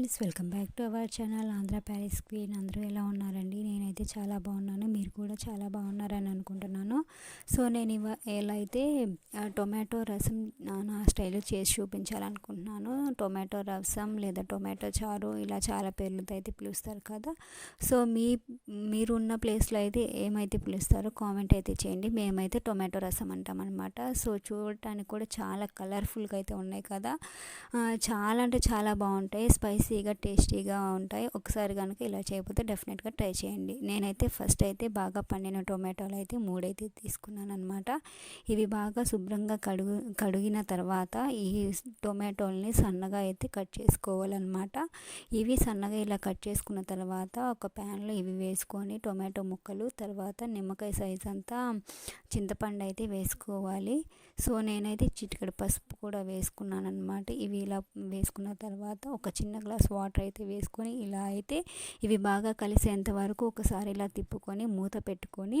Friends welcome back to our channel Andhra Paris queen. అందరూ ఎలా ఉన్నారండి? నేనైతే చాలా బాగున్నాను. మీరు కూడా చాలా బాగున్నారని అనుకుంటున్నాను. సో నేను ఇవ ఎలా అయితే టొమాటో రసం నా స్టైల్లో చేసి చూపించాలనుకుంటున్నాను టొమాటో రసం లేదా టొమాటో చారు ఇలా చాలా పేర్లతో అయితే పిలుస్తారు కదా. సో మీ మీరు ఉన్న ప్లేస్లో అయితే ఏమైతే పిలుస్తారో కామెంట్ అయితే చేయండి. మేమైతే టొమాటో రసం అంటాం అనమాట సో చూడటానికి కూడా చాలా కలర్ఫుల్గా అయితే ఉన్నాయి కదా. చాలా అంటే చాలా బాగుంటాయి. స్పైసీగా టేస్టీగా ఉంటాయి. ఒకసారి కనుక ఇలా చేయకపోతే డెఫినెట్గా ట్రై చేయండి. నేనైతే ఫస్ట్ అయితే బాగా పండిన టొమాటోలు అయితే మూడైతే తీసుకున్నాను అనమాట ఇవి బాగా శుభ్రంగా కడుగు కడిగిన తర్వాత ఈ టొమాటోల్ని సన్నగా అయితే కట్ చేసుకోవాలన్నమాట. ఇవి సన్నగా ఇలా కట్ చేసుకున్న తర్వాత ఒక ప్యాన్లో ఇవి వేసుకొని టొమాటో ముక్కలు తర్వాత నిమ్మకాయ సైజ్ అంతా చింతపండు అయితే వేసుకోవాలి. సో నేనైతే చిటికడ పసుపు కూడా వేసుకున్నాను అనమాట ఇవి ఇలా వేసుకున్న తర్వాత ఒక చిన్న గ్లాస్ వాటర్ అయితే వేసుకొని ఇలా అయితే ఇవి బాగా కలిసేంత వరకు ఒకసారి ఇలా తిప్పుకొని మూత పెట్టుకొని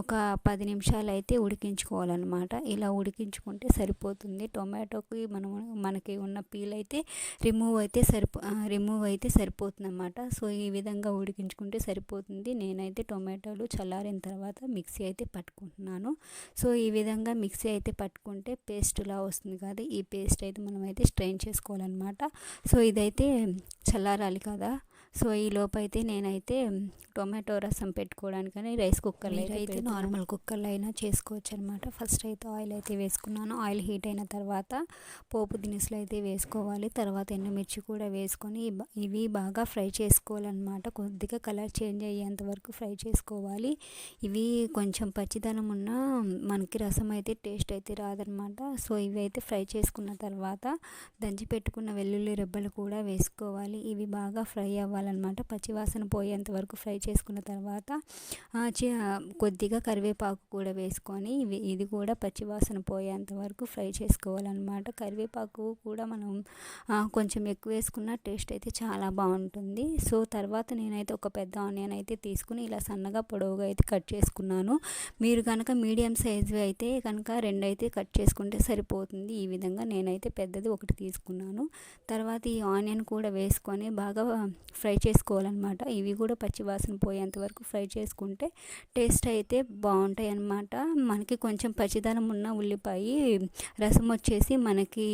ఒక పది నిమిషాలు అయితే ఉడికించుకోవాలన్నమాట. ఇలా ఉడికించుకుంటే సరిపోతుంది. టొమాటోకి మనం మనకి ఉన్న పీల్ అయితే రిమూవ్ అయితే సరిపో రిమూవ్ అయితే సరిపోతుంది అన్నమాట సో ఈ విధంగా ఉడికించుకుంటే సరిపోతుంది. నేనైతే టొమాటోలు చల్లారిన తర్వాత మిక్సీ అయితే పట్టుకుంటున్నాను. సో ఈ విధంగా మిక్సీ అయితే పట్టుకుంటే పేస్ట్లా వస్తుంది కదా ఈ పేస్ట్ అయితే మనం అయితే స్ట్రెయిన్ చేసుకోవాలన్నమాట. సో ఇదైతే చల్లారాలి కదా? సో ఈ లోపైతే నేనైతే టొమాటో రసం పెట్టుకోవడానికని రైస్ కుక్కర్లో అయితే నార్మల్ కుక్కర్లో అయినా చేసుకోవచ్చు అనమాట ఫస్ట్ అయితే ఆయిల్ అయితే వేసుకున్నాను. ఆయిల్ హీట్ అయిన తర్వాత పోపు దినుసులు అయితే వేసుకోవాలి. తర్వాత ఎండుమిర్చి కూడా వేసుకొని ఇవి బాగా ఫ్రై చేసుకోవాలన్నమాట కొద్దిగా కలర్ చేంజ్ అయ్యేంత వరకు ఫ్రై చేసుకోవాలి. ఇవి కొంచెం పచ్చిదనం ఉన్న మనకి రసం అయితే టేస్ట్ అయితే రాదనమాట. సో ఇవి అయితే ఫ్రై చేసుకున్న తర్వాత దంచి పెట్టుకున్న వెల్లుల్లి రెబ్బలు కూడా వేసుకోవాలి. ఇవి బాగా ఫ్రై అవ్వాలన్నమాట పచ్చివాసన పోయేంత వరకు ఫ్రై చేసుకున్న తర్వాత కొద్దిగా కరివేపాకు కూడా వేసుకొని ఇవి ఇది కూడా పచ్చివాసన పోయేంత వరకు ఫ్రై చేసుకోవాలన్నమాట. కరివేపాకు కూడా మనం కొంచెం ఎక్కువ వేసుకున్న టేస్ట్ అయితే చాలా బాగుంటుంది. సో తర్వాత నేనైతే ఒక పెద్ద ఆనియన్ అయితే తీసుకుని ఇలా సన్నగా పొడవుగా అయితే కట్ చేసుకున్నాను. మీరు కనుక మీడియం సైజు అయితే కనుక రెండు అయితే కట్ చేసుకుంటే సరిపోతుంది. ఈ విధంగా నేనైతే పెద్దది ఒకటి తీసుకున్నాను. తర్వాత ఈ ఆనియన్ కూడా వేసుకొని బాగా ఫ్రై ఫ్రై చేసుకోవాలన్నమాట. ఇవి కూడా పచ్చివాసన పోయేంత వరకు ఫ్రై చేసుకుంటే టేస్ట్ అయితే బాగుంటాయి అన్నమాట మనకి కొంచెం పచ్చిదనం ఉన్న ఉల్లిపాయ రసం వచ్చేసి మనకి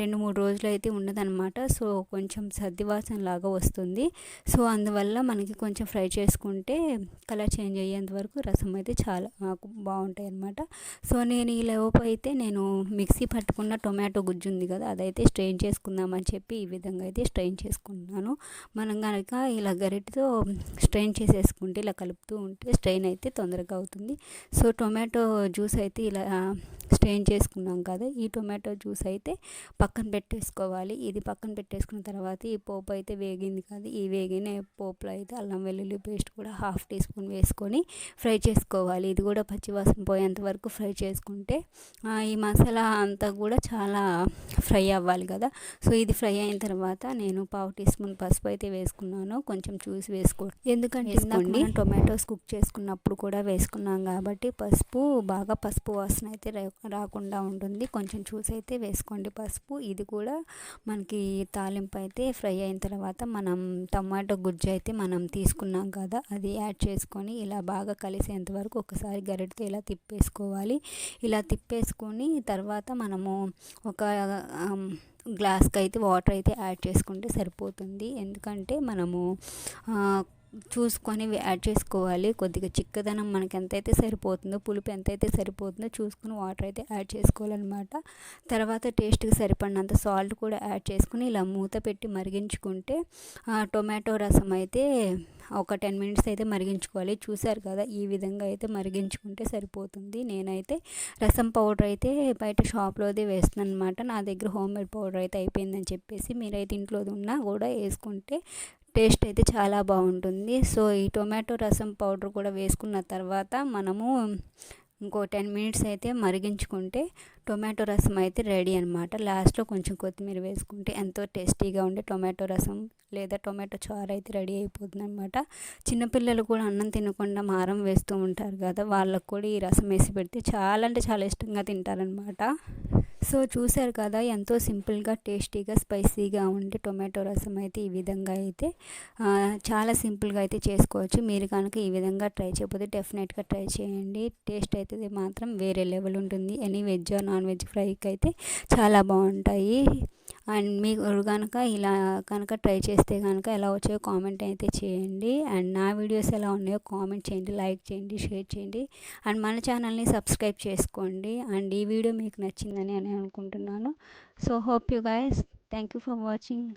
రెండు మూడు రోజులు అయితే ఉండదన్నమాట. సో కొంచెం సర్దివాసన లాగా వస్తుంది. సో అందువల్ల మనకి కొంచెం ఫ్రై చేసుకుంటే కలర్ చేంజ్ అయ్యేంత వరకు రసం అయితే చాలా బాగుంటాయి అన్నమాట సో నేను ఈ లోపు అయితే నేను మిక్సీ పట్టుకున్న టొమాటో గుజ్జు ఉంది కదా అదైతే స్ట్రెయిన్ చేసుకుందామని చెప్పి ఈ విధంగా అయితే స్ట్రెయిన్ చేసుకున్నాను. మనం కనుక ఇలా గరిటతో స్ట్రెయిన్ చేసేసుకుంటే ఇలా కలుపుతూ ఉంటే స్ట్రెయిన్ అయితే తొందరగా అవుతుంది. సో టొమాటో జ్యూస్ అయితే ఇలా స్ట్రెయిన్ చేసుకున్నాం కదా ఈ టొమాటో జ్యూస్ అయితే పక్కన పెట్టేసుకోవాలి. ఇది పక్కన పెట్టేసుకున్న తర్వాత ఈ పోపు అయితే వేగింది కదా ఈ వేగిన పోపులో అయితే అల్లం వెల్లుల్లి పేస్ట్ కూడా హాఫ్ టీ స్పూన్ వేసుకొని ఫ్రై చేసుకోవాలి. ఇది కూడా పచ్చివాసన పోయేంత వరకు ఫ్రై చేసుకుంటే ఈ మసాలా అంతా కూడా చాలా ఫ్రై అవ్వాలి కదా. సో ఇది ఫ్రై అయిన తర్వాత నేను పావు టీ స్పూన్ పసుపు అయితే వేసుకున్నాను. కొంచెం చూసి వేసుకో ఎందుకంటే మనం టొమాటోస్ కుక్ చేసుకున్నప్పుడు కూడా వేసుకున్నాం కాబట్టి పసుపు బాగా పసుపు వాసన అయితే రాకుండా ఉంటుంది. కొంచెం చూసి అయితే వేసుకోండి పసుపు. ఇది కూడా మనకి తాలింపు అయితే ఫ్రై అయిన తర్వాత మనం టమాటో గుజ్జు అయితే మనం తీసుకున్నాం కదా అది యాడ్ చేసుకొని ఇలా బాగా కలిసేంత వరకు ఒకసారి గరిటతో ఇలా తిప్పేసుకోవాలి. ఇలా తిప్పేసుకొని తర్వాత మనము ఒక గ్లాస్కి అయితే వాటర్ అయితే యాడ్ చేసుకుంటే సరిపోతుంది. ఎందుకంటే మనము చూసుకొని యాడ్ చేసుకోవాలి. కొద్దిగా చిక్కదనం మనకి ఎంతైతే సరిపోతుందో పులుపు ఎంతైతే సరిపోతుందో చూసుకుని వాటర్ అయితే యాడ్ చేసుకోవాలన్నమాట. తర్వాత టేస్ట్కి సరిపడినంత సాల్ట్ కూడా యాడ్ చేసుకుని ఇలా మూత పెట్టి మరిగించుకుంటే టొమాటో రసం అయితే ఒక టెన్ మినిట్స్ అయితే మరిగించుకోవాలి. చూసారు కదా ఈ విధంగా అయితే మరిగించుకుంటే సరిపోతుంది. నేనైతే రసం పౌడర్ అయితే బయట షాప్లోదే వేస్తున్నాను అనమాట నా దగ్గర హోమ్ మేడ్ పౌడర్ అయితే అయిపోయిందని చెప్పేసి మీరైతే ఇంట్లో ఉన్నా కూడా వేసుకుంటే టేస్ట్ అయితే చాలా బాగుంటుంది. సో ఈ టొమాటో రసం పౌడర్ కూడా వేసుకున్న తర్వాత మనము ఇంకో టెన్ మినిట్స్ అయితే మరిగించుకుంటే టొమాటో రసం అయితే రెడీ అనమాట లాస్ట్లో కొంచెం కొత్తిమీర వేసుకుంటే ఎంతో టేస్టీగా ఉండే టొమాటో రసం లేదా టొమాటో చారు అయితే రెడీ అయిపోతుంది అనమాట చిన్నపిల్లలు కూడా అన్నం తినకుండా మారం వేస్తూ ఉంటారు కదా వాళ్ళకు కూడా ఈ రసం వేసి పెడితే చాలా అంటే చాలా ఇష్టంగా తింటారనమాట సో చూసారు కదా ఎంతో సింపుల్గా టేస్టీగా స్పైసీగా ఉండే టొమాటో రసం అయితే ఈ విధంగా అయితే చాలా సింపుల్గా అయితే చేసుకోవచ్చు. మీరు కనుక ఈ విధంగా ట్రై చేయకపోతే డెఫినెట్గా ట్రై చేయండి. టేస్ట్ అయితే మాత్రం వేరే లెవెల్ ఉంటుంది. ఎనీ వెజ్ నాన్ వెజ్ ఫ్రైకి అయితే చాలా బాగుంటాయి. అండ్ మీరు కనుక ఇలా కనుక ట్రై చేస్తే కనుక ఎలా వచ్చాయో కామెంట్ అయితే చేయండి. అండ్ నా వీడియోస్ ఎలా ఉన్నాయో కామెంట్ చేయండి లైక్ చేయండి షేర్ చేయండి. అండ్ మన ఛానల్ని సబ్స్క్రైబ్ చేసుకోండి. అండ్ ఈ వీడియో మీకు నచ్చిందని అని అనుకుంటున్నాను. So hope you guys thank you for watching